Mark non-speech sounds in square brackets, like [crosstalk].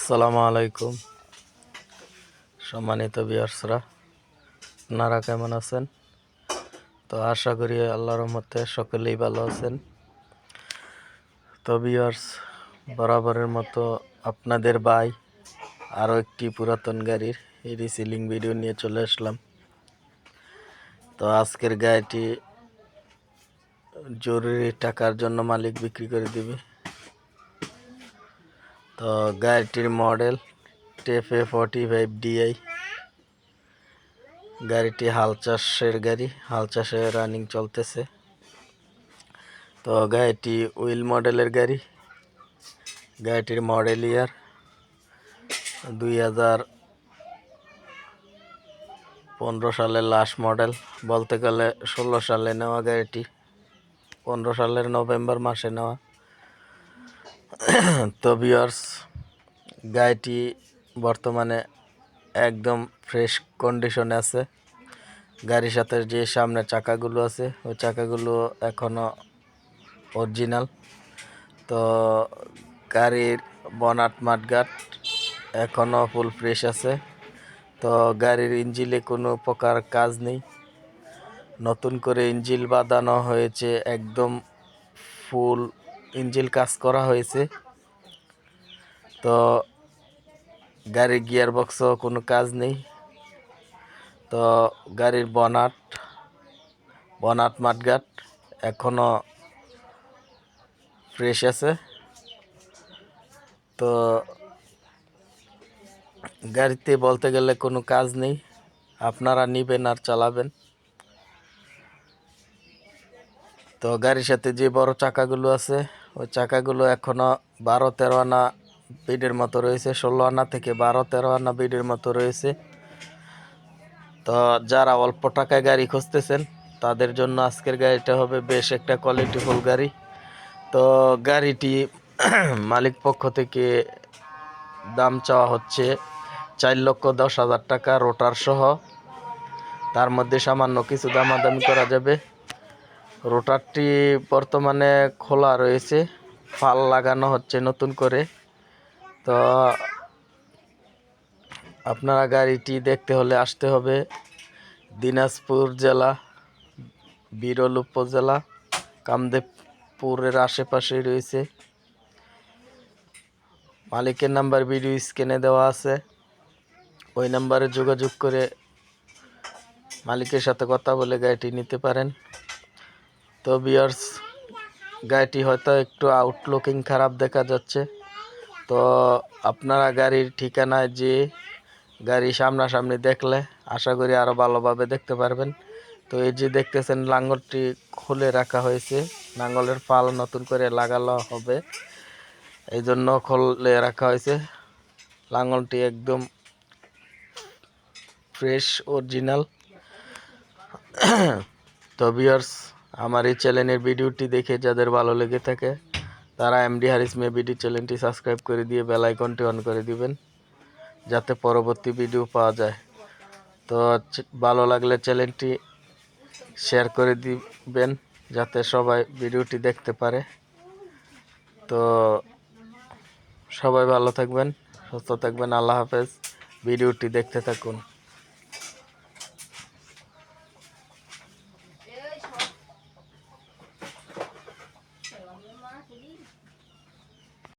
আসসালামু আলাইকুম। সম্মানিত বিয়ার্সরা আপনারা কেমন আছেন? তো আশা করি আল্লাহ রহমতে সকলেই ভালো আছেন। তো বিয়ার্স বরাবরের মতো আপনাদের ভাই আরও একটি পুরাতন গাড়ির রিসিলিং ভিডিও নিয়ে চলে আসলাম। তো আজকের গাড়িটি জরুরি টাকার জন্য মালিক বিক্রি করে দিবে। তো গাড়িটির model TAFE forty five DI. গাড়িটি হাল চাষের গাড়ি, হাল চাষে রানিং চলতেছে। তো গাড়িটি উইল মডেলের গাড়ি, গাড়িটির মডেল ইয়ার দুই হাজার পনেরো সালের লাস্ট মডেল। বলতে গেলে ষোলো সালে নেওয়া গাড়িটি, পনেরো সালের নভেম্বর মাসে নেওয়া। [coughs] তো বিয়ার্স গাড়িটি বর্তমানে একদম ফ্রেশ কন্ডিশনে আছে। গাড়ির সাথে যে সামনে চাকাগুলো আছে, ওই চাকাগুলো এখনও অরিজিনাল তো গাড়ির বনাট মাঠগাট এখনও ফুল ফ্রেশ আছে। তো গাড়ির ইঞ্জিলে কোনো প্রকার কাজ নেই। নতুন করে ইঞ্জিল বাঁধানো হয়েছে, একদম ফুল ইঞ্জিল কাজ করা হয়েছে। তো গাড়ির গিয়ার বক্সও কোনো কাজ নেই। তো গাড়ির বনাট বনাট মাঠগাট এখনও ফ্রেশ আছে। তো গাড়িতে বলতে গেলে কোনো কাজ নেই। আপনারা নিবেন আর চালাবেন। তো গাড়ির সাথে যে বড় চাকাগুলো আছে ওই চাকাগুলো এখনও বারো তেরো আনা বিডের মতো রয়েছে, ষোলো আনা থেকে বারো তেরো আনা বিডের মতো রয়েছে। তো যারা অল্প টাকায় গাড়ি খুঁজতেছেন, তাদের জন্য আজকের গাড়িটা হবে বেশ একটা কোয়ালিটিফুল গাড়ি। তো গাড়িটি [clears throat] মালিক পক্ষ থেকে দাম চাওয়া হচ্ছে চার লক্ষ দশ হাজার টাকা রোটার সহ। তার মধ্যে সামান্য কিছু দামাদামি করা যাবে। রোটারটি বর্তমানে খোলা রয়েছে, ফাল লাগানো হচ্ছে নতুন করে। তো আপনারা গাড়িটি দেখতে হলে আসতে হবে দিনাজপুর জেলা, বিরল উপজেলা, কামদেবপুরের আশেপাশে রয়েছে। মালিকের নাম্বার ভিডিও স্ক্যানে দেওয়া আছে, ওই নাম্বারে যোগাযোগ করে মালিকের সাথে কথা বলে গাড়িটি নিতে পারেন। তো বিয়ার্স গাড়িটি হয়তো একটু আউটলুকিং খারাপ দেখা যাচ্ছে। তো আপনারা গাড়ির ঠিকানায় যে গাড়ি সামনাসামনি দেখলে আশা করি আরও ভালোভাবে দেখতে পারবেন। তো এই যে দেখতেছেন লাঙ্গলটি খুলে রাখা হয়েছে, লাঙ্গলের ফাল নতুন করে লাগানো হবে এই জন্য খুলে রাখা হয়েছে। লাঙ্গলটি একদম ফ্রেশ অরিজিনাল [coughs] তো বিয়ার্স আমার এই চ্যানেলের ভিডিওটি দেখে যাদের ভালো লেগে থাকে, তারা এমডি হারিস মে বিডি চ্যানেলটি সাবস্ক্রাইব করে দিয়ে বেল আইকনটি অন করে দিবেন, যাতে পরবর্তী ভিডিও পাওয়া যায়। তো ভালো লাগলে চ্যানেলটি শেয়ার করে দিবেন, যাতে সবাই ভিডিওটি দেখতে পারে। তো সবাই ভালো থাকবেন, সুস্থ থাকবেন, আল্লাহ হাফেজ। ভিডিওটি দেখতে থাকুন।